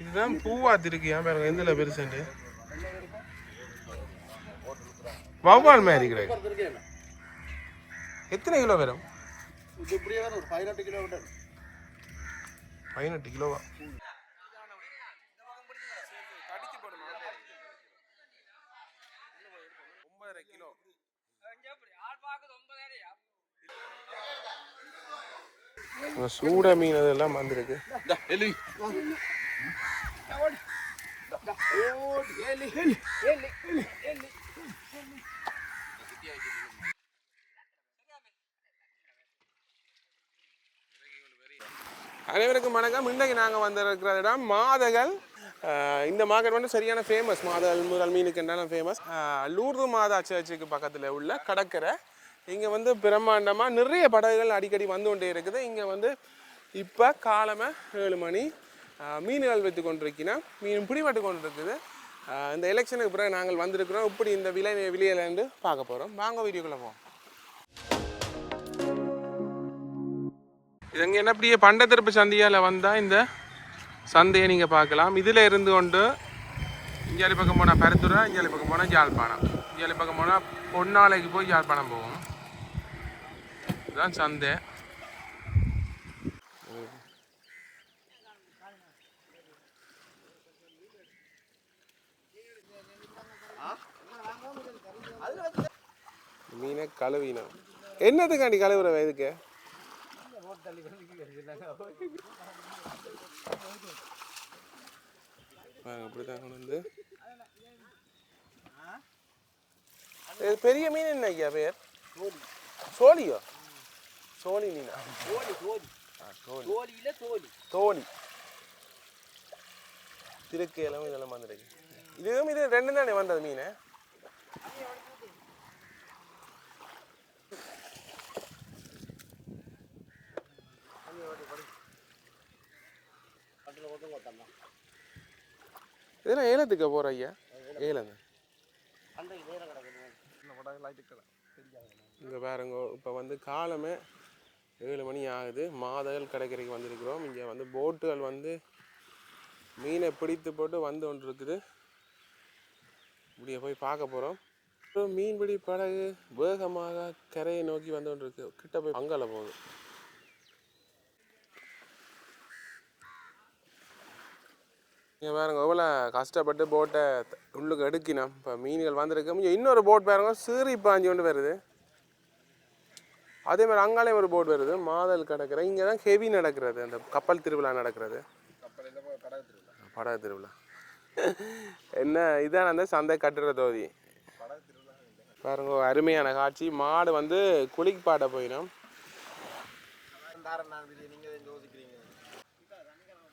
இதுதான் பூவாத்து இருக்கியா பாருங்க எந்தில் பெருசுண்டு வவ்வால் மாதிரி கிடையாது எத்தனை கிலோ வரும்? பதினெட்டு கிலோமீட்டர் பதினெட்டு கிலோவா ஒன்பதரை கிலோ சூட மீன் அதெல்லாம் வந்திருக்கு. அனைவருக்கும் வணக்கம். இன்றைக்கு நாங்கள் வந்திருக்கிற இடம் மாதகள் இந்த மார்க்கெட் வந்து சரியான ஃபேமஸ் மாதகள் முதல் மீனுக்கு என்னென்ன ஃபேமஸ் லூர்து மாதா சர்ச்சுக்கு பக்கத்தில் உள்ள கடற்கரை. இங்கே வந்து பிரம்மாண்டமாக நிறைய படகுகள் அடிக்கடி வந்து கொண்டே இருக்குது. இங்கே வந்து இப்போ காலமே ஏழு மணி. மீன்கள் வைத்து கொண்டிருக்கிறோம் மீன் பிடிபட்டு கொண்டு இருக்குது இந்த எலெக்ஷனுக்கு பிறகு நாங்கள் வந்திருக்கிறோம். இப்படி இந்த விலை விலையிலேருந்து பார்க்க போகிறோம் வாங்க வீடியோக்குள்ளே போவோம். இது என்ன அப்படியே பண்டத்திருப்பு சந்தையால் வந்தால் இந்த சந்தையை நீங்கள் பார்க்கலாம். இதில் இருந்து கொண்டு இஞ்சாலி பக்கம் போனால் பருத்துறை இஞ்சாலி பக்கம் போனால் யாழ்ப்பாணம். இஞ்சாலி பக்கம் போனால் பொன்னாலைக்கு போய் யாழ்ப்பாணம் போவோம். இதுதான் சந்தை. மீனை கழுவினோம் என்னதுக்காண்டி கழுவுற இதுக்கு? பாருங்க அப்படிதான் கொண்டு வந்து. இது பெரிய மீன் என்ன ஐயா பேர் சோழியோ சோழி மீனா? தோலி தோழி திருக்கையிலும் இதெல்லாம் வந்துருக்கு. இதுவும் இது ரெண்டு தானே வந்தது மீன்? இதெல்லாம் ஏலத்துக்கு போகிற ஐயா? ஏலம். இந்த இங்கே பாருங்க இப்போ வந்து காலமே ஏழு மணி ஆகுது. மாதகள் கடற்கரைக்கு வந்திருக்கிறோம். இங்கே வந்து போட்டுகள் வந்து மீனை பிடித்து போட்டு வந்து ஒன்று இருக்குது இப்படியே போய் பார்க்க போகிறோம் மீன்பிடி படகு வேகமாக கரையை நோக்கி வந்து ஒன்று இருக்குது கிட்ட போய் அங்கால போகுது. இங்கே பாருங்க எவ்வளோ கஷ்டப்பட்டு போட்டை உள்ளுக்கு எடுக்கினோம். இப்போ மீன்கள் வந்திருக்கு. கொஞ்சம் இன்னொரு போட் பாருங்க சீறி பாஞ்சு கொண்டு வருது. அதே மாதிரி அங்காலே ஒரு போட் வருது மாதல் கிடக்கிற இங்கே தான் ஹெவி நடக்கிறது அந்த கப்பல் திருவிழா நடக்கிறது. படகு திருவிழா. என்ன இதான் அந்த சந்தை கட்டுற தோதி பாருங்க ஒரு அருமையான காட்சி. மாடு வந்து குளிப்பாட்ட போயிடும்.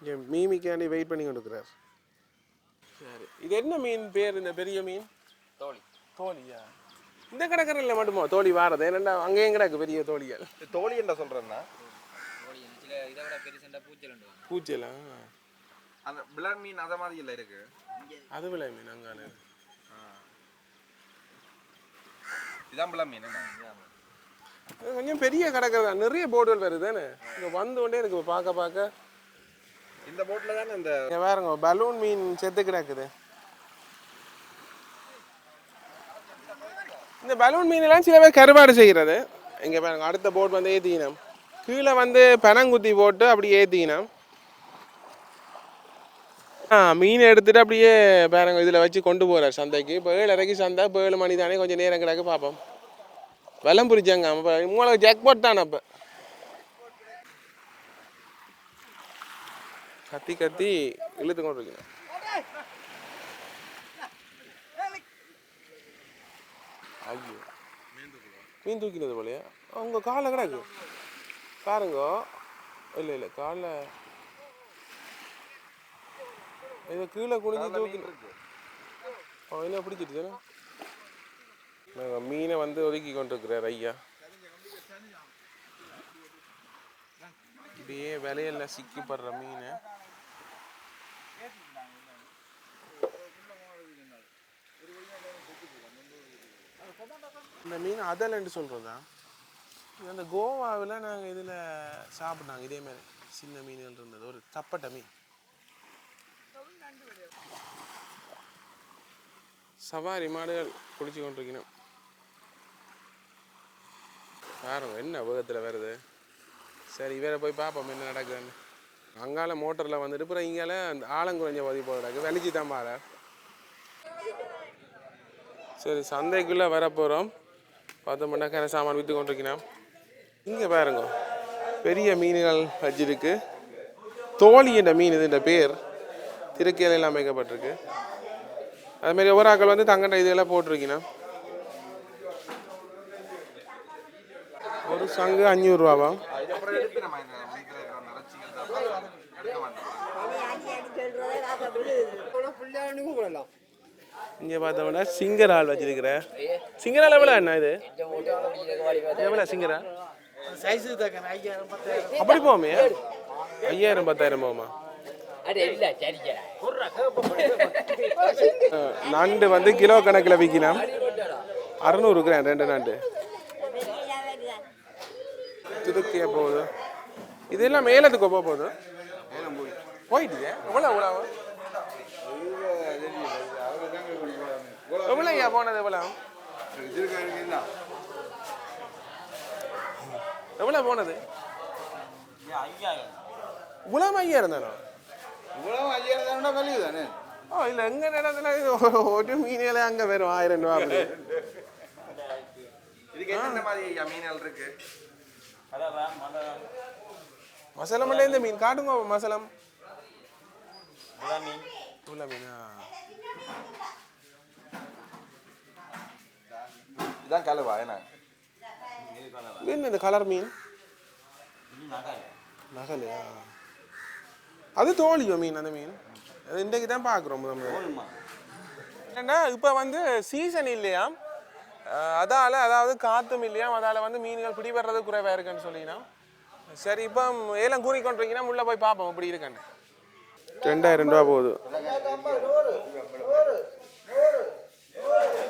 இங்கே மீமிக்காண்டி வெயிட் பண்ணி கொண்டுக்கிறார் சரி. இது என்ன மீன் பேர் இந்த பெரிய மீன்? தோலி தோழியா? இந்த கடற்கரையில் மட்டுமா? தோழி வாரது. ஏன்னா அங்கேயும் கிடக்கு பெரிய தோழிகள். தோழி என்ன சொல்றேன்னா? கோழி சில இதை விட பெருசுண்டா பூச்சல் பூச்செல்லாம் அந்த பிளர் மீன் அத மாதிரி இல்ல இருக்கு. அது விலை மீன் அங்கான இதான் பிளர் மீன் கொஞ்சம் பெரிய கடற்கரை தான் நிறைய போர்டுகள் வருது தானே? இங்கே வந்து கொண்டே இருக்கு பார்க்க பார்க்க. இந்த போட்ல தானே இந்த இங்கே பலூன் மீன் செத்து கிடக்குது. இந்த பலூன் மீனெல்லாம் சில பேர் கருவாடு செய்கிறது இங்கே பாருங்க அடுத்த போட் வந்து ஏற்றிக்கினோம் கீழே வந்து பனங்குத்தி போட்டு அப்படி ஏற்றிக்கினோம் ஆ மீன் எடுத்துட்டு அப்படியே பாருங்க இதில் வச்சு கொண்டு போகிறார் சந்தைக்கு. இப்போ ஏழரைக்கு சந்தை இப்போ ஏழு மணி தானே கொஞ்சம் நேரம் கிடக்கு பார்ப்போம் வெள்ளம் புரிச்சாங்க அப்போ உங்களுக்கு ஜாக்பாட் தானே அப்போ கத்தி கத்தி இழுத்து கொண்டு ஐயோ. மீன் தூக்கினது போலயா. அவங்க காலில் கிடக்கு. பாருங்க. இல்லை இல்லை காலில். இதை கீழே குனிஞ்சு தூக்கி என்ன பிடிச்சிட்டு நாங்கள் மீனை வந்து ஒதுக்கி கொண்டிருக்கிறார் ஐயா. இப்படியே விலையில சிக்கிப்படுற மீன். இந்த மீன் அதலன்னு சொல்கிறதா அந்த கோவாவில் நாங்கள் இதில் சாப்பிட்டாங்க இதேமாரி சின்ன மீன்கள் இருந்தது ஒரு தப்பட்டை மீன். சவாரி மாடுகள் குளிச்சு கொண்டிருக்கணும். பாருங்க என்ன வேகத்தில் வருது. சரி இவரை போய் பார்ப்போம் என்ன நடக்குதுன்னு. அங்கால மோட்டரில் வந்துட்டு அப்புறம் இங்கால அந்த ஆலங்குறைஞ்ச பதிவு போல நடக்கு வெளிச்சு தான் பாரு சரி சந்தைக்குள்ளே வரப்போகிறோம். பார்த்தோம்னா கரை சாமான் விற்று கொண்டிருக்கணும் இங்கே பாருங்க. பெரிய மீன்கள் வச்சிருக்கு தோழி என்ற மீன் இதுன்ற பேர். திருக்கையில அமைக்கப்பட்டிருக்கு. அதுமாரி ஒவ்வொரு ஆக்கள் வந்து தங்கண்ட இதெல்லாம் போட்டிருக்கணும் ஒரு சங்கு அஞ்சூறுரூவாவா இதுக்கப்புறம் எடுத்து இங்கே பார்த்தோம்னா சிங்கரால் வச்சிருக்கிற. சிங்கரால் எவ்வளோ என்ன இது? எவ்வளோ சிங்கரா? அப்படி போமே ஐயாயிரம் பத்தாயிரம் போகுமா? அஹ், நண்டு வந்து கிலோ கணக்கில் விற்கலாம் அறநூறு கிராம் ரெண்டு நண்டு. திருக்கிய போகுது. இதெல்லாம் மேலத்துக்கு போக போகுது? போயிட்டு. எவ்வளோ எவ்வளோ எவ்வளோ ஐயா போனது எவ்வளோ எவ்வளோ போனது? இவ்வளோ ஐயாயிரம் தானோ இவ்வளவு ஐயாயிரம் தானே வேல்யூ தானே ஓ இல்லை எங்கள் இது ஒரு- மீனில் அங்கே வெறும் ஆயிரம் ரூபா இதுக்கு என்னென்ன மாதிரி ஐயா மீன்கள் இருக்கு? மசாலம் இந்த மீன். காட்டுங்க மசாலம் உள்ள மீனா இதான் கலவா என்ன என்ன இந்த கலர் மீன் நகலையா அது தோழியோ மீன் அந்த மீன் அது இன்றைக்கு தான் பார்க்குறோம் என்னன்னா இப்போ வந்து சீசன் இல்லையா அதால் அதாவது காற்றும் இல்லையா அதால் வந்து மீன்கள் பிடிபடுறது குறைவாக இருக்குன்னு சொல்லினா சரி இப்போ ஏலம் கூறி கொண்டிருக்கீங்கன்னா உள்ளே போய் பார்ப்போம் இப்படி இருக்கேன்னு ரெண்டாயிரம் ரூபா போகுது.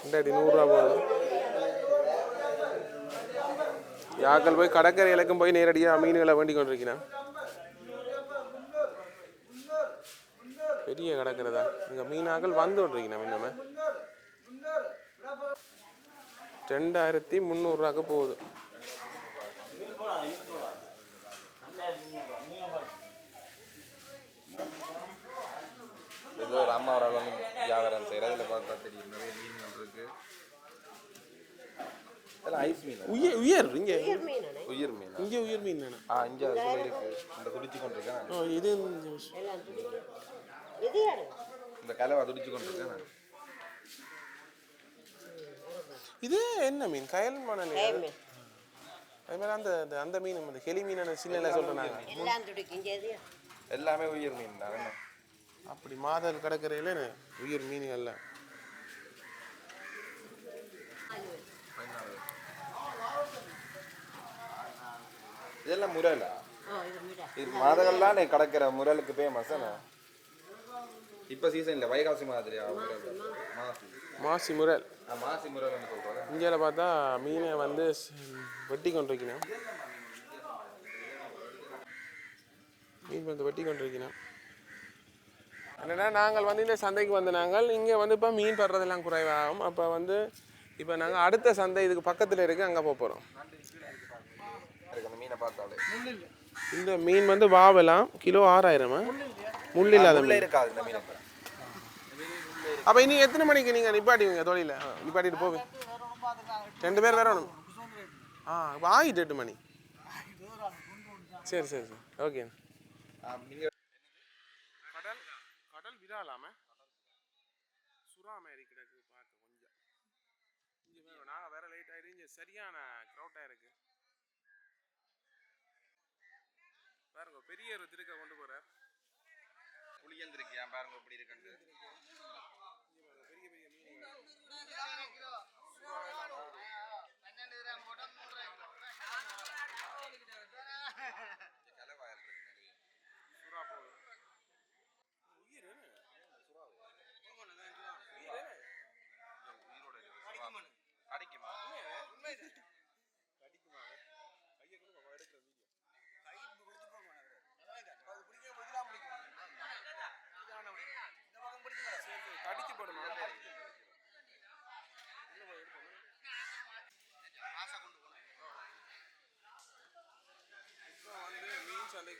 ரெண்டாயிரத்தி நூறுரூவா போகுது. யாக்கள் போய் கடற்கரை இலக்கும் போய் நேரடியாக மீன்களை வேண்டி கொண்டிருக்கிறேன் பெரிய கடற்கரை இங்கே மீனாக்கள் வந்து கொண்டிருக்கிறேன் இன்னமே ரெண்டாயிரத்தி முந்நூறுரூவாக்கு போகுது ஏதோ ஒரு அம்மா ஒரு அளவு வியாபாரம் செய்யறது இதில் பார்த்தா தெரியும் நிறைய மீன்கள் இருக்கு இதெல்லாம் ஐஸ் மீன். உயர் உயர் இங்கே. உயிர் மீன் இங்கே உயர் மீன் தானே ஆ இங்கே அதுக்குள்ள இருக்கு. இந்த துடிச்சு கொண்டிருக்கேன் ஓ இது இந்த- இந்த கலவை துடிச்சு கொண்டிருக்கேன் இது என்ன மீன்? கயல் மணல் அது மாதிரி அந்த அந்த- அந்த மீன் அந்த ஹெலி மீன் சின்ன சொல்கிறாங்க எல்லாம் உயிர் மீன். தான். அப்படி மாதல் கடற்கரையில் உயிர் மீன்கள்ல. இதெல்லாம் முரலா இது மாதங்கள்லாம் கடற்கிற முரலுக்கு ஃபேமஸ் இப்போ சீசன் இல்லை வைகாசி மாதிரியா? முரல் மாசி. மாசி. முரல் ஆ, மாசி முரல்னு சொல்கிறோம் இந்தியால பார்த்தா மீனை வந்து வெட்டி கொண்டிருக்கணும் மீன் வந்து வெட்டி கொண்டிருக்கணும் என்னன்னா நாங்கள் வந்து இந்த சந்தைக்கு வந்த நாங்கள் இங்கே வந்து இப்போ மீன் படுறதெல்லாம் குறைவாகும். அப்போ வந்து இப்போ நாங்கள் அடுத்த சந்தை இதுக்கு பக்கத்தில் இருக்கு அங்கே போக போகிறோம் இருக்கு அந்த மீனை பார்த்தாலே. இந்த மீன் வந்து வாவலாம் கிலோ ஆறாயிரமா? முள் இல்லாத மீன். இருக்காது இந்த மீனுக்கு அப்போ இனி எத்தனை மணிக்கு நீங்கள் நிப்பாட்டுவீங்க தொழில? நிப்பாட்டிட்டு போவீங்க. ரெண்டு பேர் வரணும். ஆ ஆகிட்டு எட்டு மணி. சரி சரி சரி. ஓகே. கடல் கடல் விராலாம சுறா மாதிரி கிடக்கு பார்க்க கொஞ்சம். இங்கே நாங்கள் வேற லேட் ஆயிடுச்சு சரியான க்ரௌட்டாக இருக்கு பாருங்க பெரிய ஒரு திருக்க கொண்டு போகிறார் புளியந்திருக்கியா? பாருங்க இப்படி இருக்குன்னு சுறா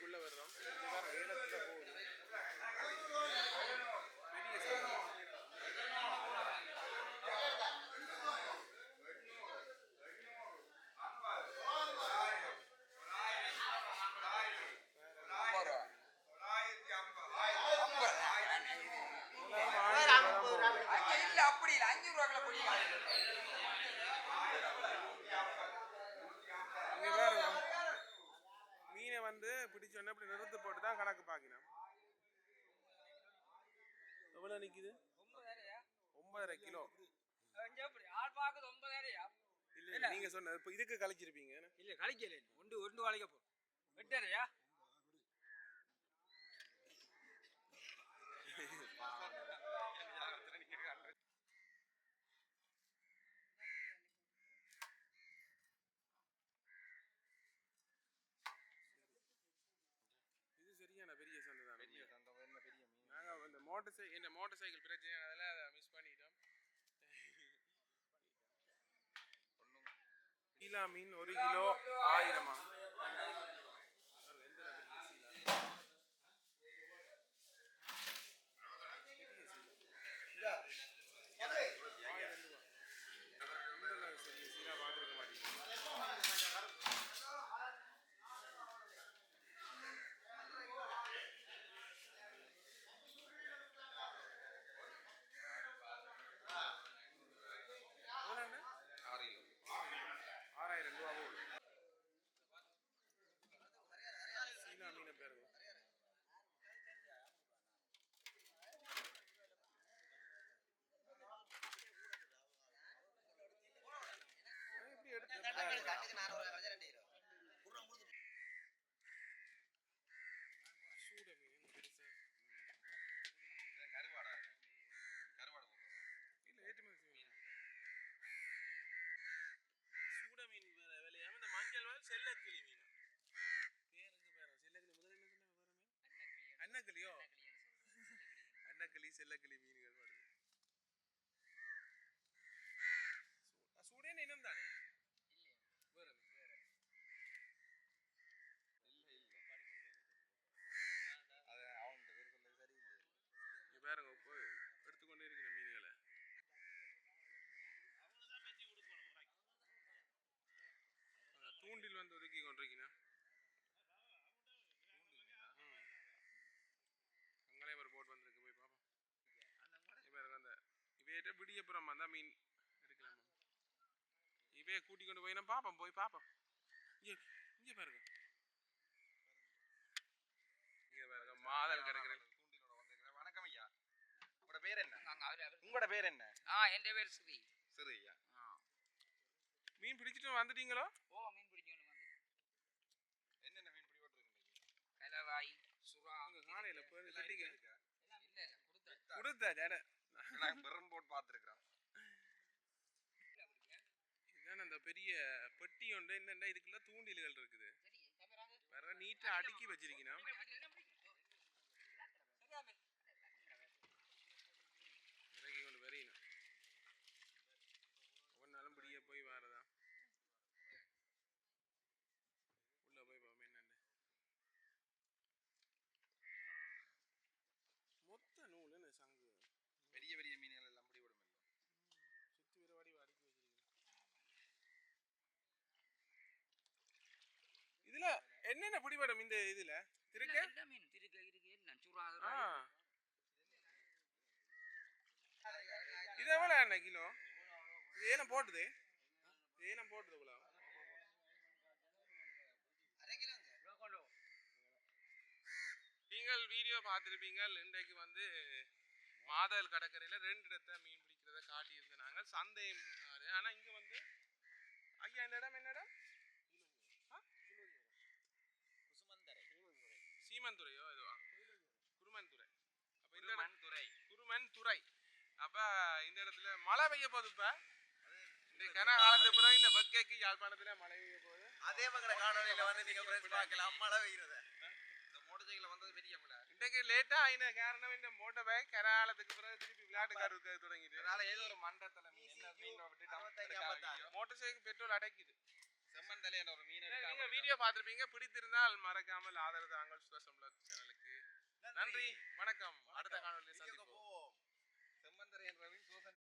உள்ள வர்றோம். அப்படி இல்லை. அஞ்சு ரூபாய்க்குள்ள பிடிக்கும் வந்து பிடிச்சோன்னே இப்படி நிறுத்து போட்டு தான் கணக்கு பார்க்கணும் எவ்வளோ நிக்குது? ஒன்பதரை கிலோ. இல்ல நீங்க சொன்ன இப்போ இதுக்கு கழிச்சிருப்பீங்க? இல்ல கழிக்கல. ஒன்று ஒன்று வளைக்க போ. வெட்டாரையா இது சரியான பெரிய சந்தை தான் பெரிய தந்த என்ன பெரிய மீன் நாங்கள் இந்த மோட்டர் சை என்ன மோட்டர் சைக்கிள் பிரச்சனை அதில் அதை மிஸ் பண்ணிட்டோம். ஒன்றும் மீன் ஒரு கிலோ ஆயிரமா பாருங்க, எந்த பெரிய சீலா. ஆயிரம் ரூபா. இந்த அளவு பெரிய சீலா பார்த்துருக்க மாட்டீங்க எவ்வளோண்ணே? ஆறு கிலோ ஆறாயிரம் ரூபா போகுது சீனா மீனை பேருங்க எப்படி எடுத்து சூட மீன் பெருசா கருவாடா கருவாடு இல்ல ஏற்றுமதி மீன் சூட மீன் வேற விலையாம இந்த மஞ்சள் வேலை செல்லக்கிளி மீன் பேருக்கு பேர செல்லக்கிளி முதல்ல என்ன சொன்ன வேற மீன் அன்னக்கிளியோ? அன்னக்கிளி. செல்லக்கிளி மீன்கள் வருது சூ- சூடேன்னு இனம் தானே வேற வேற இல்ல இல்ல அது அவன்கிட்ட பேர் சொல்ல சரியில்லை இங்க பாருங்க இப்போ எடுத்துக்கொண்டே இருக்கிற மீன்களை அஹ் தூண்டில் வந்து ஒதுக்கி கொண்டிருக்கீங்க அங்களே ஒரு போட் வந்திருக்கு போய் பார்ப்போம் இங்க பாருங்க அந்த இவையிட்ட விடியப்புறம் வந்தா மீன் எடுக்கலாமா இவைய கூட்டி கொண்டு போய் நான் பார்ப்போம் போய் பார்ப்போம் இங்க இங்க பாருங்க. இங்க பாருங்க மாதல் கிடக்குற தூண்டிலோட வந்திருக்கிறேன் வணக்கம் ஐயா. உங்களோட பேர் என்ன? உங்களோட பேர் என்ன? ஆ என் பேர் ஸ்ரீ சிறு ஐயா. மீன் பிடிச்சிட்டு வந்துட்டீங்களோ? ஓ மீன் பிடிக்கணும் வந்து என்னென்ன மீன் பிடி போட்டுருக்கு கலவாய் சுறா உங்க காலையில போய் இல்ல இல்ல கொடுத்தேன் கொடுத்த ஜட. நாங்கள் பெரும் போட்டு பார்த்துருக்குறோம் இதுதான் அந்த பெரிய பெட்டி ஒன்று என்னென்ன இதுக்குள்ள தூண்டில்கள் இருக்குது. வேற நீட்டா அடுக்கி வச்சிருக்கணும் இறக்கி கொண்டு வரையணும் ஒவ்வொரு நாளும் பிடிக்க போய் வரதா உள்ள போய் பார்ப்போம் என்னன்னு மொத்த நூல் என்ன சங்கு பெரிய பெரிய மீன்கள் எல்லாம் பிடி விடும் சுத்தி வர வாடி அடுக்கி வச்சிருக்கீங்க இதுல என்னென்ன பிடிபடும் இந்த இதுல? திருக்க? எல்லா மீன். திருக்க இருக்கு. எல்லாம் சுறா ஆ. இது எவ்வளோ என்ன கிலோ? இது ஏலம் போட்டுது? இது ஏலம் போட்டுது இவ்வளோ நீங்கள் வீடியோ பார்த்துருப்பீங்க இன்றைக்கு வந்து மாதல் கடற்கரையில் ரெண்டு இடத்த மீன் பிடிக்கிறத காட்டியிருந்தோம் நாங்கள். சந்தையும் ஆனால் இங்கே வந்து ஐயா இந்த இடம் என்ன இடம் சீமந்துறையோ இதுவா குருமன்துறை அப்போ இந்த துறை குருமன் துறை அப்ப இந்த இடத்துல மழை பெய்ய போகுது இப்ப. இந்த கன காலத்துக்கு பிறகு இந்த வெக்கைக்கு யாழ்ப்பாணத்துல மழை பெய்ய போகுது. அதே மகன காணொலியில வந்து நீங்க ஃப்ரெண்ட்ஸ் பார்க்கலாம். மழை பெய்யுறத. இந்த மோட்டர் சைக்கிள் வந்தது பெரிய மழை. இன்றைக்கு லேட்டா ஆயின காரணம் இந்த மோட்டர் பைக் கன காலத்துக்கு பிறகு திருப்பி விளையாட்டுக்கார் இருக்க தொடங்கிட்டு. அதனால ஏதோ ஒரு மண்டத்துல மீன் என்ன மீன் விட்டு மோட்டர் சைக்கிள் பெட்ரோல் அடைக்குது. செம்மன் தலையான ஒரு மீன் நீங்க வீடியோ பார்த்துருப்பீங்க. பிடித்திருந்தால் மறக்காமல் ஆதரவு தாங்கள் சுவாசம்ல சேனலுக்கு. நன்றி. வணக்கம். அடுத்த காணொலி சந்திப்போம்.